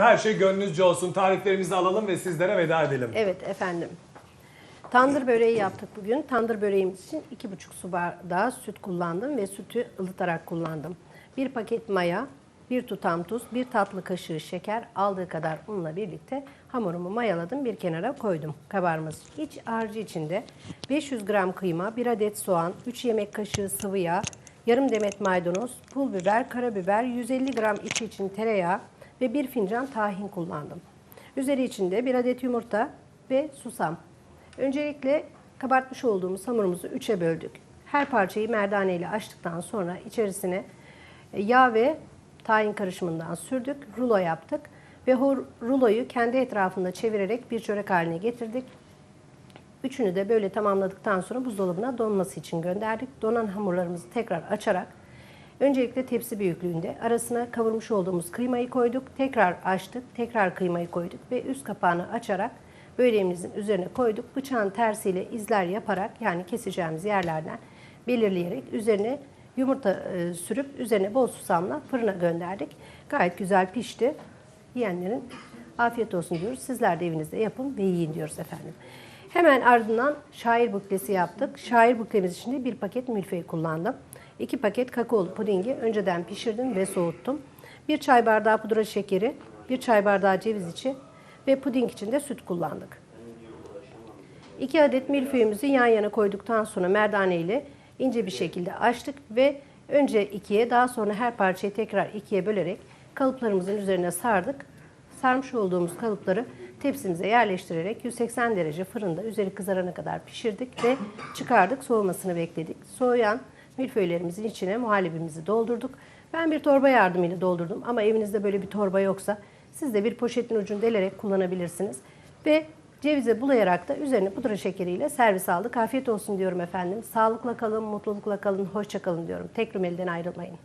Her şey gönlünüzce olsun. Tariflerimizi alalım ve sizlere veda edelim. Evet efendim. Tandır böreği yaptık bugün. Tandır böreğimiz için 2,5 su bardağı süt kullandım ve sütü ılıtarak kullandım. Bir paket maya, bir tutam tuz, bir tatlı kaşığı şeker, aldığı kadar unla birlikte hamurumu mayaladım, bir kenara koydum kabarması. İç harcı içinde 500 gram kıyma, 1 adet soğan, 3 yemek kaşığı sıvı yağ, yarım demet maydanoz, pul biber, karabiber, 150 gram içi için tereyağı ve bir fincan tahin kullandım. Üzeri içinde bir adet yumurta ve susam. Öncelikle kabartmış olduğumuz hamurumuzu üçe böldük. Her parçayı merdane ile açtıktan sonra içerisine e, yağ ve tahin karışımından sürdük. Rulo yaptık ve ruloyu kendi etrafında çevirerek bir çörek haline getirdik. Üçünü de böyle tamamladıktan sonra buzdolabına donması için gönderdik. Donan hamurlarımızı tekrar açarak öncelikle tepsi büyüklüğünde arasına kavurmuş olduğumuz kıymayı koyduk. Tekrar açtık, tekrar kıymayı koyduk ve üst kapağını açarak böreğimizin üzerine koyduk. Bıçağın tersiyle izler yaparak yani keseceğimiz yerlerden belirleyerek üzerine yumurta e, sürüp üzerine bol susamla fırına gönderdik. Gayet güzel pişti. Yiyenlerin afiyet olsun diyoruz. Sizler de evinizde yapın ve yiyin diyoruz efendim. Hemen ardından şair buklesi yaptık. Şair buklemiz için de bir paket milföy kullandım. İki paket kakaolu pudingi önceden pişirdim ve soğuttum. Bir çay bardağı pudra şekeri, bir çay bardağı ceviz içi ve puding için de süt kullandık. 2 adet milföyümüzü yan yana koyduktan sonra merdane ile ince bir şekilde açtık ve önce ikiye daha sonra her parçayı tekrar ikiye bölerek kalıplarımızın üzerine sardık. Sarmış olduğumuz kalıpları tepsimize yerleştirerek 180 derece fırında üzeri kızarana kadar pişirdik ve çıkardık soğumasını bekledik. Soğuyan milföylerimizin içine muhallebimizi doldurduk. Ben bir torba yardımıyla doldurdum ama evinizde böyle bir torba yoksa siz de bir poşetin ucunu delerek kullanabilirsiniz. Ve cevize bulayarak da üzerine pudra şekeriyle servis aldık. Afiyet olsun diyorum efendim. Sağlıkla kalın, mutlulukla kalın, hoşça kalın diyorum. Tek rümeliden ayrılmayın.